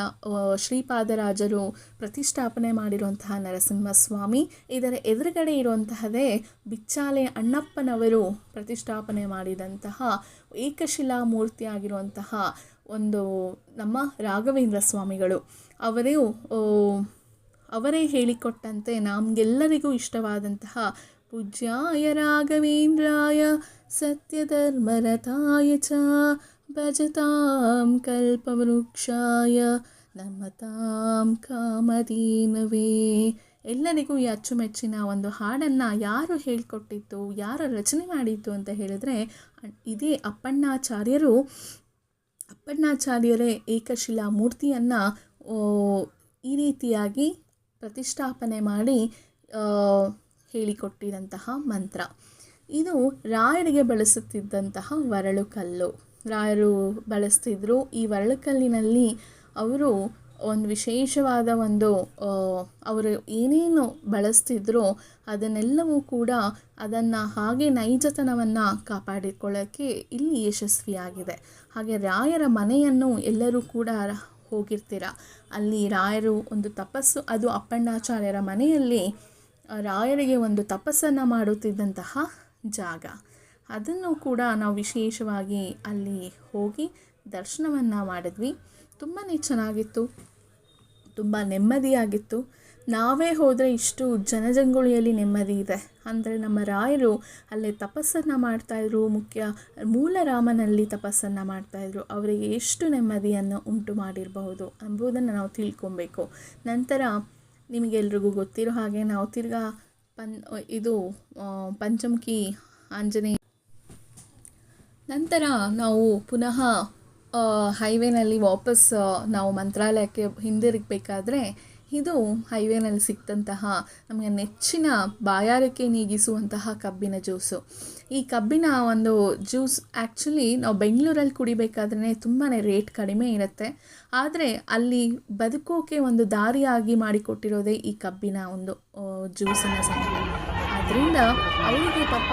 ಶ್ರೀಪಾದರಾಜರು ಪ್ರತಿಷ್ಠಾಪನೆ ಮಾಡಿರುವಂತಹ ನರಸಿಂಹಸ್ವಾಮಿ. ಇದರ ಎದುರುಗಡೆ ಇರುವಂತಹದೇ ಬಿಚ್ಚಾಲೆ ಅಣ್ಣಪ್ಪನವರು ಪ್ರತಿಷ್ಠಾಪನೆ ಮಾಡಿದಂತಹ ಏಕಶಿಲಾ ಮೂರ್ತಿಯಾಗಿರುವಂತಹ ಒಂದು ನಮ್ಮ ರಾಘವೇಂದ್ರ ಸ್ವಾಮಿಗಳು. ಅವರೇ ಅವರೇ ಹೇಳಿಕೊಟ್ಟಂತೆ ನಮಗೆಲ್ಲರಿಗೂ ಇಷ್ಟವಾದಂತಹ, ಪೂಜ್ಯಾಯ ರಾಘವೇಂದ್ರಾಯ ಸತ್ಯಧರ್ಮರತಾಯ ಚ ಭಜತಾಂ ಕಲ್ಪವೃಕ್ಷಾಯ ನಮತಾಂ ಕಾಮಧೇನವೇ ಎಲ್ಲರಿಗೂ ಈ ಅಚ್ಚುಮೆಚ್ಚಿನ ಒಂದು ಹಾಡನ್ನು ಯಾರು ಹೇಳಿಕೊಟ್ಟಿತ್ತು ಯಾರು ರಚನೆ ಮಾಡಿತ್ತು ಅಂತ ಹೇಳಿದ್ರೆ, ಇದೇ ಅಪ್ಪಣ್ಣಾಚಾರ್ಯರು. ಅಪ್ಪಣ್ಣಾಚಾರ್ಯರೇ ಏಕಶಿಲಾ ಮೂರ್ತಿಯನ್ನು ಈ ರೀತಿಯಾಗಿ ಪ್ರತಿಷ್ಠಾಪನೆ ಮಾಡಿ ಹೇಳಿಕೊಟ್ಟಿದಂತಹ ಮಂತ್ರ. ಇದು ರಾಯರಿಗೆ ಬಳಸುತ್ತಿದ್ದಂತಹ ವರಳುಕಲ್ಲು. ರಾಯರು ಬಳಸ್ತಿದ್ರು ಈ ವರಳುಕಲ್ಲಿನಲ್ಲಿ ಅವರು ಒಂದು ವಿಶೇಷವಾದ ಒಂದು ಅವರು ಏನೇನು ಬಳಸ್ತಿದ್ರೋ ಅದನ್ನೆಲ್ಲವೂ ಕೂಡ ಅದನ್ನು ಹಾಗೆ ನೈಜತನವನ್ನು ಕಾಪಾಡಿಕೊಳ್ಳೋಕ್ಕೆ ಇಲ್ಲಿ ಯಶಸ್ವಿಯಾಗಿದೆ. ಹಾಗೆ ರಾಯರ ಮನೆಯನ್ನು ಎಲ್ಲರೂ ಕೂಡ ಹೋಗಿರ್ತೀರ? ಅಲ್ಲಿ ರಾಯರು ಒಂದು ತಪಸ್ಸು, ಅದು ಅಪ್ಪಣ್ಣಾಚಾರ್ಯರ ಮನೆಯಲ್ಲಿ ರಾಯರಿಗೆ ಒಂದು ತಪಸ್ಸನ್ನು ಮಾಡುತ್ತಿದ್ದಂತಹ ಜಾಗ. ಅದನ್ನು ಕೂಡ ನಾವು ವಿಶೇಷವಾಗಿ ಅಲ್ಲಿ ಹೋಗಿ ದರ್ಶನವನ್ನು ಮಾಡಿದ್ವಿ. ತುಂಬಾ ಚೆನ್ನಾಗಿತ್ತು. ತುಂಬ ನೆಮ್ಮದಿಯಾಗಿತ್ತು. ನಾವೇ ಹೋದರೆ ಇಷ್ಟು ಜನಜಂಗುಳಿಯಲ್ಲಿ ನೆಮ್ಮದಿ ಇದೆ. ಅಂದರೆ ನಮ್ಮ ರಾಯರು ಅಲ್ಲೇ ತಪಸ್ಸನ್ನು ಮಾಡ್ತಾಯಿದ್ರು ಮುಖ್ಯ ಮೂಲರಾಮನಲ್ಲಿ ತಪಸ್ಸನ್ನು ಮಾಡ್ತಾಯಿದ್ರು ಅವರಿಗೆ ಎಷ್ಟು ನೆಮ್ಮದಿಯನ್ನು ಉಂಟು ಮಾಡಿರಬಹುದು ಎಂಬುದನ್ನು ನಾವು ತಿಳ್ಕೊಬೇಕು. ನಂತರ ನಿಮಗೆಲ್ರಿಗೂ ಗೊತ್ತಿರೋ ಹಾಗೆ ನಾವು ತಿರ್ಗಾ ಪನ್, ಇದು ಪಂಚಮುಖಿ ಆಂಜನೇಯ ನಂತರ ನಾವು ಪುನಃ ಹೈವೇನಲ್ಲಿ ವಾಪಸ್ ನಾವು ಮಂತ್ರಾಲಯಕ್ಕೆ ಹಿಂದಿರುಗಬೇಕಾದ್ರೆ ಇದು ಹೈವೇನಲ್ಲಿ ಸಿಕ್ತಂತಹ ನಮಗೆ ನೆಚ್ಚಿನ ಬಾಯಾರಿಕೆ ನೀಗಿಸುವಂತಹ ಕಬ್ಬಿನ ಜ್ಯೂಸು. ಈ ಕಬ್ಬಿನ ಒಂದು ಜ್ಯೂಸ್ ಆ್ಯಕ್ಚುಲಿ ನಾವು ಬೆಂಗಳೂರಲ್ಲಿ ಕುಡಿಬೇಕಾದ್ರೆ ತುಂಬಾ ರೇಟ್ ಕಡಿಮೆ ಇರುತ್ತೆ. ಆದರೆ ಅಲ್ಲಿ ಬದುಕೋಕೆ ಒಂದು ದಾರಿಯಾಗಿ ಮಾಡಿಕೊಟ್ಟಿರೋದೇ ಈ ಕಬ್ಬಿನ ಒಂದು ಜ್ಯೂಸಿನ ಸಂಖ್ಯೆ ಆದ್ದರಿಂದ ಅವರಿಗೆ ಪಾಪ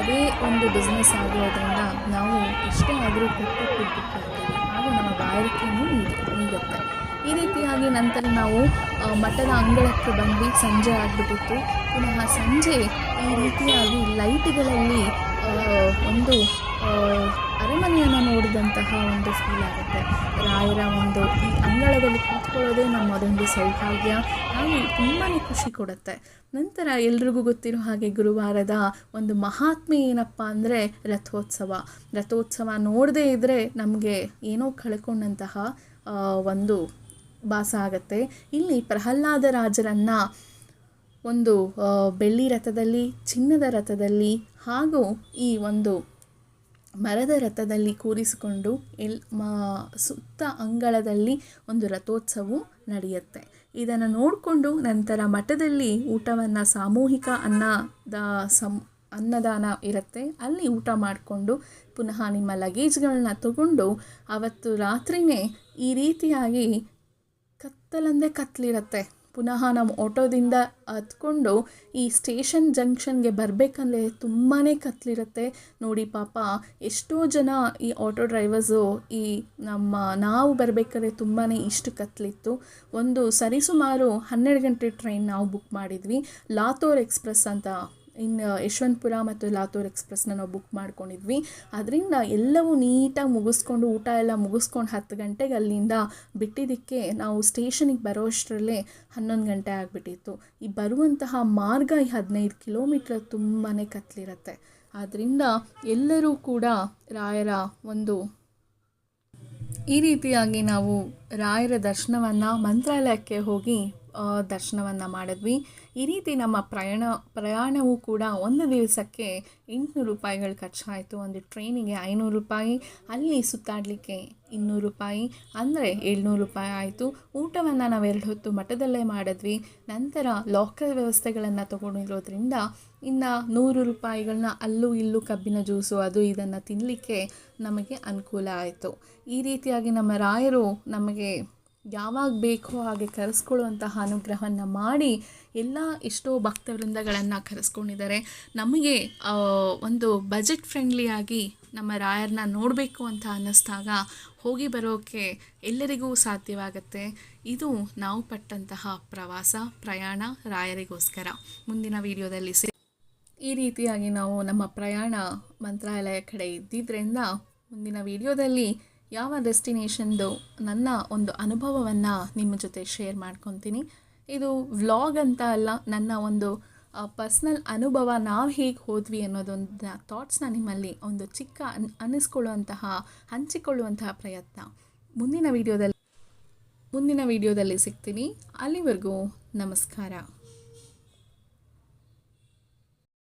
ಅದೇ ಒಂದು ಬಿಸ್ನೆಸ್ ಆಗಿರೋದ್ರಿಂದ ನಾವು ಎಷ್ಟೇ ಆದರೂ ಕೊಟ್ಟು ಕೊಟ್ಟು ಬರ್ತೀವಿ ನೀಡುತ್ತೆ. ಈ ರೀತಿಯಾಗಿ ನಂತರ ನಾವು ಮಠದ ಅಂಗಳಕ್ಕೆ ಬಂದು ಸಂಜೆ ಆಗಿಬಿಟ್ಟಿತ್ತು. ಪುನಃ ಸಂಜೆ ಈ ರೀತಿಯಾಗಿ ಲೈಟ್ಗಳಲ್ಲಿ ಒಂದು ಅರಮನೆಯನ್ನು ನೋಡಿದಂತಹ ಒಂದು ಫೀಲ್ ಆಗುತ್ತೆ. ರಾಯರ ಒಂದು ಈ ಅಂಗಳದಲ್ಲಿ ಕೂತ್ಕೊಳ್ಳೋದೇ ನಮ್ಮದೊಂದು ಸೌಭಾಗ್ಯ. ಹಾಗೆ ತುಂಬಾ ಖುಷಿ ಕೊಡುತ್ತೆ. ನಂತರ ಎಲ್ರಿಗೂ ಗೊತ್ತಿರೋ ಹಾಗೆ ಗುರುವಾರದ ಒಂದು ಮಹಾತ್ಮೆ ಏನಪ್ಪ ಅಂದರೆ ರಥೋತ್ಸವ. ರಥೋತ್ಸವ ನೋಡದೇ ಇದ್ದರೆ ನಮಗೆ ಏನೋ ಕಳ್ಕೊಂಡಂತಹ ಒಂದು ಭಾಸ ಆಗುತ್ತೆ. ಇಲ್ಲಿ ಪ್ರಹ್ಲಾದ ರಾಜರನ್ನು ಒಂದು ಬೆಳ್ಳಿ ರಥದಲ್ಲಿ, ಚಿನ್ನದ ರಥದಲ್ಲಿ ಹಾಗೂ ಈ ಒಂದು ಮರದ ರಥದಲ್ಲಿ ಕೂರಿಸಿಕೊಂಡು ಎಲ್ ಮಾ ಸುತ್ತ ಅಂಗಳದಲ್ಲಿ ಒಂದು ರಥೋತ್ಸವವು ನಡೆಯುತ್ತೆ. ಇದನ್ನು ನೋಡಿಕೊಂಡು ನಂತರ ಮಠದಲ್ಲಿ ಊಟವನ್ನು, ಸಾಮೂಹಿಕ ಅನ್ನದ ಸಂ ಅನ್ನದಾನ ಇರುತ್ತೆ. ಅಲ್ಲಿ ಊಟ ಮಾಡಿಕೊಂಡು ಪುನಃ ನಿಮ್ಮ ಲಗೇಜ್ಗಳನ್ನ ತಗೊಂಡು ಅವತ್ತು ರಾತ್ರಿಯೇ ಈ ರೀತಿಯಾಗಿ ಕತ್ತಲಂದೇ ಕತ್ತಲಿರುತ್ತೆ ಪುನಃ ನಾವು ಆಟೋದಿಂದ ಹತ್ಕೊಂಡು ಈ ಸ್ಟೇಷನ್ ಜಂಕ್ಷನ್ಗೆ ಬರಬೇಕಂದ್ರೆ ತುಂಬಾ ಕತ್ತಲಿರುತ್ತೆ ನೋಡಿ ಪಾಪ, ಎಷ್ಟೋ ಜನ ಈ ಆಟೋ ಡ್ರೈವರ್ಸು, ಈ ನಮ್ಮ ನಾವು ಬರಬೇಕಾದ್ರೆ ತುಂಬಾ ಇಷ್ಟು ಕತ್ತಲಿತ್ತು ಒಂದು ಸರಿಸುಮಾರು ಹನ್ನೆರಡು ಗಂಟೆ ಟ್ರೈನ್ ನಾವು ಬುಕ್ ಮಾಡಿದ್ವಿ. ಲಾತೋರ್ ಎಕ್ಸ್ಪ್ರೆಸ್ ಅಂತ ಇನ್ನು ಯಶವಂತಪುರ ಮತ್ತು ಲಾತೂರ್ ಎಕ್ಸ್ಪ್ರೆಸ್ನ ನಾವು ಬುಕ್ ಮಾಡ್ಕೊಂಡಿದ್ವಿ. ಅದರಿಂದ ಎಲ್ಲವೂ ನೀಟಾಗಿ ಮುಗಿಸ್ಕೊಂಡು, ಊಟ ಎಲ್ಲ ಮುಗಿಸ್ಕೊಂಡು ಹತ್ತು ಗಂಟೆಗೆ ಅಲ್ಲಿಂದ ಬಿಟ್ಟಿದ್ದಕ್ಕೆ ನಾವು ಸ್ಟೇಷನಿಗೆ ಬರೋ ಅಷ್ಟರಲ್ಲೇ ಹನ್ನೊಂದು ಗಂಟೆ ಆಗಿಬಿಟ್ಟಿತ್ತು. ಈ ಬರುವಂತಹ ಮಾರ್ಗ ಈ ಹದಿನೈದು ಕಿಲೋಮೀಟ್ರ್ ತುಂಬಾ ಕತ್ತಲಿರುತ್ತೆ ಆದ್ದರಿಂದ ಎಲ್ಲರೂ ಕೂಡ ರಾಯರ ಒಂದು ಈ ರೀತಿಯಾಗಿ ನಾವು ರಾಯರ ದರ್ಶನವನ್ನು, ಮಂತ್ರಾಲಯಕ್ಕೆ ಹೋಗಿ ದರ್ಶನವನ್ನು ಮಾಡಿದ್ವಿ. ಈ ರೀತಿ ನಮ್ಮ ಪ್ರಯಾಣ, ಪ್ರಯಾಣವೂ ಕೂಡ ಒಂದು ದಿವಸಕ್ಕೆ ಎಂಟುನೂರು ರೂಪಾಯಿಗಳು ಖರ್ಚಾಯಿತು. ಒಂದು ಟ್ರೈನಿಗೆ ಐನೂರು ರೂಪಾಯಿ, ಅಲ್ಲಿ ಸುತ್ತಾಡಲಿಕ್ಕೆ ಇನ್ನೂರು ರೂಪಾಯಿ, ಅಂದರೆ ಏಳ್ನೂರು ರೂಪಾಯಿ ಆಯಿತು. ಊಟವನ್ನು ನಾವು ಎರಡು ಹೊತ್ತು ಮಠದಲ್ಲೇ ಮಾಡಿದ್ವಿ. ನಂತರ ಲಾಕರ್ ವ್ಯವಸ್ಥೆಗಳನ್ನು ತೊಗೊಂಡಿರೋದ್ರಿಂದ ಇನ್ನು ನೂರು ರೂಪಾಯಿಗಳನ್ನ ಅಲ್ಲೂ ಇಲ್ಲೂ ಕಬ್ಬಿನ ಜ್ಯೂಸು ಅದು ಇದನ್ನು ತಿನ್ನಲಿಕ್ಕೆ ನಮಗೆ ಅನುಕೂಲ ಆಯಿತು. ಈ ರೀತಿಯಾಗಿ ನಮ್ಮ ರಾಯರು ನಮಗೆ ಯಾವಾಗ ಬೇಕೋ ಹಾಗೆ ಕರೆಸ್ಕೊಳ್ಳುವಂತಹ ಅನುಗ್ರಹವನ್ನು ಮಾಡಿ ಎಲ್ಲ ಎಷ್ಟೋ ಭಕ್ತವೃಂದಗಳನ್ನು ಕರೆಸ್ಕೊಂಡಿದ್ದಾರೆ. ನಮಗೆ ಒಂದು ಬಜೆಟ್ ಫ್ರೆಂಡ್ಲಿಯಾಗಿ ನಮ್ಮ ರಾಯರನ್ನ ನೋಡಬೇಕು ಅಂತ ಅನ್ನಿಸ್ದಾಗ ಹೋಗಿ ಬರೋಕ್ಕೆ ಎಲ್ಲರಿಗೂ ಸಾಧ್ಯವಾಗುತ್ತೆ. ಇದು ನಾವು ಪಟ್ಟಂತಹ ಪ್ರವಾಸ, ಪ್ರಯಾಣ ರಾಯರಿಗೋಸ್ಕರ. ಮುಂದಿನ ವಿಡಿಯೋದಲ್ಲಿ ಸಿ ಈ ರೀತಿಯಾಗಿ ನಾವು ನಮ್ಮ ಪ್ರಯಾಣ ಮಂತ್ರಾಲಯ ಕಡೆ ಇದ್ದಿದ್ದರಿಂದ ಮುಂದಿನ ವಿಡಿಯೋದಲ್ಲಿ ಯಾವ ಡೆಸ್ಟಿನೇಷನ್ದು ನನ್ನ ಒಂದು ಅನುಭವವನ್ನು ನಿಮ್ಮ ಜೊತೆ ಶೇರ್ ಮಾಡ್ಕೊತೀನಿ. ಇದು ವ್ಲಾಗ್ ಅಂತ ಅಲ್ಲ, ನನ್ನ ಒಂದು ಪರ್ಸ್ನಲ್ ಅನುಭವ ನಾವು ಹೇಗೆ ಹೋದ್ವಿ ಅನ್ನೋದೊಂದು ಥಾಟ್ಸ್ನ ನಿಮ್ಮಲ್ಲಿ ಒಂದು ಚಿಕ್ಕ ಅನ್ ಅನ್ನಿಸ್ಕೊಳ್ಳುವಂತಹ ಹಂಚಿಕೊಳ್ಳುವಂತಹ ಪ್ರಯತ್ನ. ಮುಂದಿನ ವಿಡಿಯೋದಲ್ಲಿ ಮುಂದಿನ ವಿಡಿಯೋದಲ್ಲಿ ಸಿಗ್ತೀನಿ. ಅಲ್ಲಿವರೆಗೂ ನಮಸ್ಕಾರ.